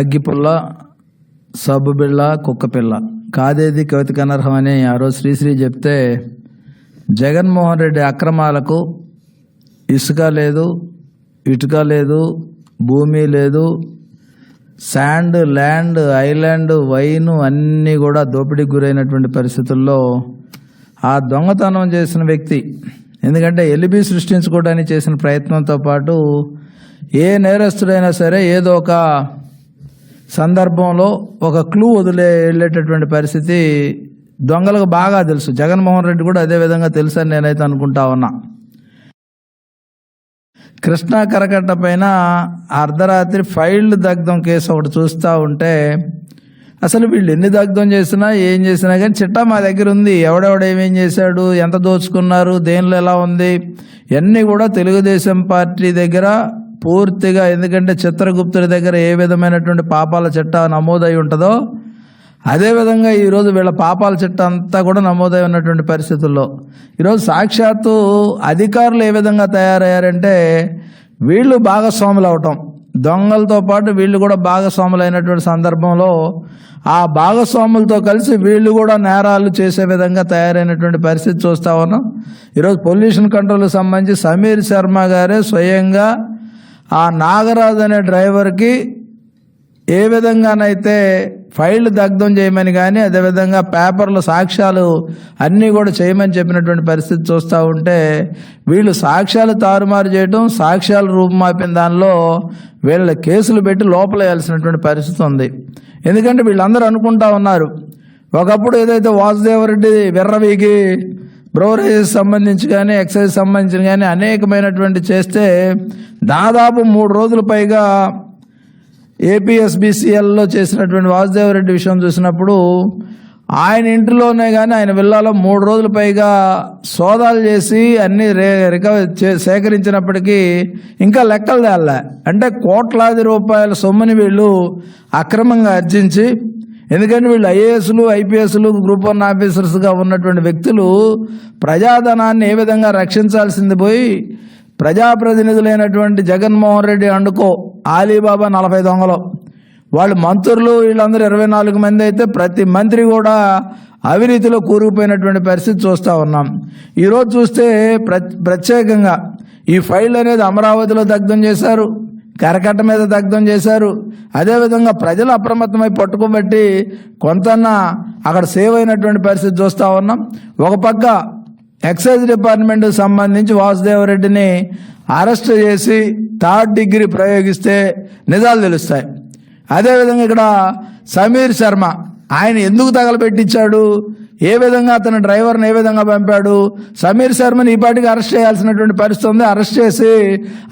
అగ్గిపుల్ల సబ్బు బిళ్ళ కుక్క పిల్ల కాదేది కవితకనర్హం అని ఆ రోజు శ్రీశ్రీ చెప్తే జగన్మోహన్ రెడ్డి అక్రమాలకు ఇసుక లేదు ఇటుక లేదు భూమి లేదు శాండ్ ల్యాండ్ ఐలాండ్ వైన్ అన్నీ కూడా దోపిడీకి గురైనటువంటి పరిస్థితుల్లో ఆ దొంగతనం చేసిన వ్యక్తి ఎందుకంటే ఎలిబి సృష్టించుకోవడానికి చేసిన ప్రయత్నంతో పాటు ఏ నేరస్తుడైనా సరే ఏదో ఒక సందర్భంలో ఒక క్లూ వదిలే వెళ్ళేటటువంటి పరిస్థితి దొంగలకు బాగా తెలుసు. జగన్మోహన్ రెడ్డి కూడా అదే విధంగా తెలుసు అని నేనైతే అనుకుంటా ఉన్నా. కృష్ణా కరకట్ట పైన అర్ధరాత్రి ఫైళ్ళు దగ్ధం కేసు ఒకటి చూస్తూ ఉంటే అసలు వీళ్ళు ఎన్ని దగ్ధం చేసినా ఏం చేసినా కానీ చిట్టా మా దగ్గర ఉంది. ఎవడెవడ ఏమేం చేశాడు ఎంత దోచుకున్నారు దేనిలో ఎలా ఉంది ఇవన్నీ కూడా తెలుగుదేశం పార్టీ దగ్గర పూర్తిగా ఎందుకంటే చిత్రగుప్తుడి దగ్గర ఏ విధమైనటువంటి పాపాల చిట్టా నమోదై ఉంటుందో అదేవిధంగా ఈరోజు వీళ్ళ పాపాల చిట్ట అంతా కూడా నమోదై ఉన్నటువంటి పరిస్థితుల్లో. ఈరోజు సాక్షాత్తు అధికారులు ఏ విధంగా తయారయ్యారంటే వీళ్ళు భాగస్వాములు అవటం. దొంగలతో పాటు వీళ్ళు కూడా భాగస్వాములు అయినటువంటి సందర్భంలో ఆ భాగస్వాములతో కలిసి వీళ్ళు కూడా నేరాలు చేసే విధంగా తయారైనటువంటి పరిస్థితి చూస్తా ఉన్నాం. ఈరోజు పొల్యూషన్ కంట్రోల్కి సంబంధించి సమీర్ శర్మ గారే స్వయంగా ఆ నాగరాజు అనే డ్రైవర్కి ఏ విధంగానైతే ఫైల్ దగ్ధం చేయమని కానీ అదేవిధంగా పేపర్లు సాక్ష్యాలు అన్నీ కూడా చేయమని చెప్పినటువంటి పరిస్థితి చూస్తూ ఉంటే వీళ్ళు సాక్ష్యాలు తారుమారు చేయటం సాక్ష్యాలు రూపుమాపిన దానిలో వీళ్ళ కేసులు పెట్టి లోపల వేయాల్సినటువంటి పరిస్థితి ఉంది. ఎందుకంటే వీళ్ళందరూ అనుకుంటా ఉన్నారు ఒకప్పుడు ఏదైతే వాసుదేవరెడ్డి విర్రవీగి బ్రోవరేజ్ సంబంధించి కానీ ఎక్సైజ్ సంబంధించిన కానీ అనేకమైనటువంటి చేస్తే దాదాపు మూడు రోజుల పైగా ఏపీఎస్బిసిఎల్లో చేసినటువంటి వాసుదేవరెడ్డి విషయం చూసినప్పుడు ఆయన ఇంటిలోనే కానీ ఆయన విల్లాలో మూడు రోజుల పైగా సోదాలు చేసి అన్ని రే రికవర్ చే సేకరించినప్పటికీ ఇంకా లెక్కలు తేలే అంటే కోట్లాది రూపాయల సొమ్ముని వీళ్ళు అక్రమంగా అర్జించి ఎందుకంటే వీళ్ళు ఐఏఎస్లు ఐపీఎస్లు గ్రూప్ వన్ ఆఫీసర్స్గా ఉన్నటువంటి వ్యక్తులు ప్రజాధనాన్ని ఏ విధంగా రక్షించాల్సింది పోయి ప్రజాప్రతినిధులైనటువంటి జగన్మోహన్ రెడ్డి అండుకో ఆలీబాబా నలభై దొంగలు. వాళ్ళు మంత్రులు వీళ్ళందరూ ఇరవై నాలుగు మంది అయితే ప్రతి మంత్రి కూడా అవినీతిలో కూరుకుపోయినటువంటి పరిస్థితి చూస్తూ ఉన్నాం. ఈరోజు చూస్తే ప్ర ప్రత్యేకంగా ఈ ఫైల్ అనేది అమరావతిలో దగ్ధం చేశారు. కరకట్ట మీద దగ్ధం చేశారు. అదేవిధంగా ప్రజలు అప్రమత్తమై పట్టుకోబట్టి కొంతన్నా అక్కడ సేవ్ అయినటువంటి పరిస్థితి చూస్తూ ఉన్నాం. ఒక పక్క ఎక్సైజ్ డిపార్ట్మెంట్ సంబంధించి వాసుదేవరెడ్డిని అరెస్ట్ చేసి థర్డ్ డిగ్రీ ప్రయోగిస్తే నిజాలు తెలుస్తాయి. అదేవిధంగా ఇక్కడ సమీర్ శర్మ ఆయన ఎందుకు తగలబెట్టించాడు? ఏ విధంగా అతను డ్రైవర్ని ఏ విధంగా పంపాడు? సమీర్ శర్మని ఈ పాటికి అరెస్ట్ చేయాల్సినటువంటి పరిస్థితి ఉంది. అరెస్ట్ చేసి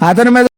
అతని మీద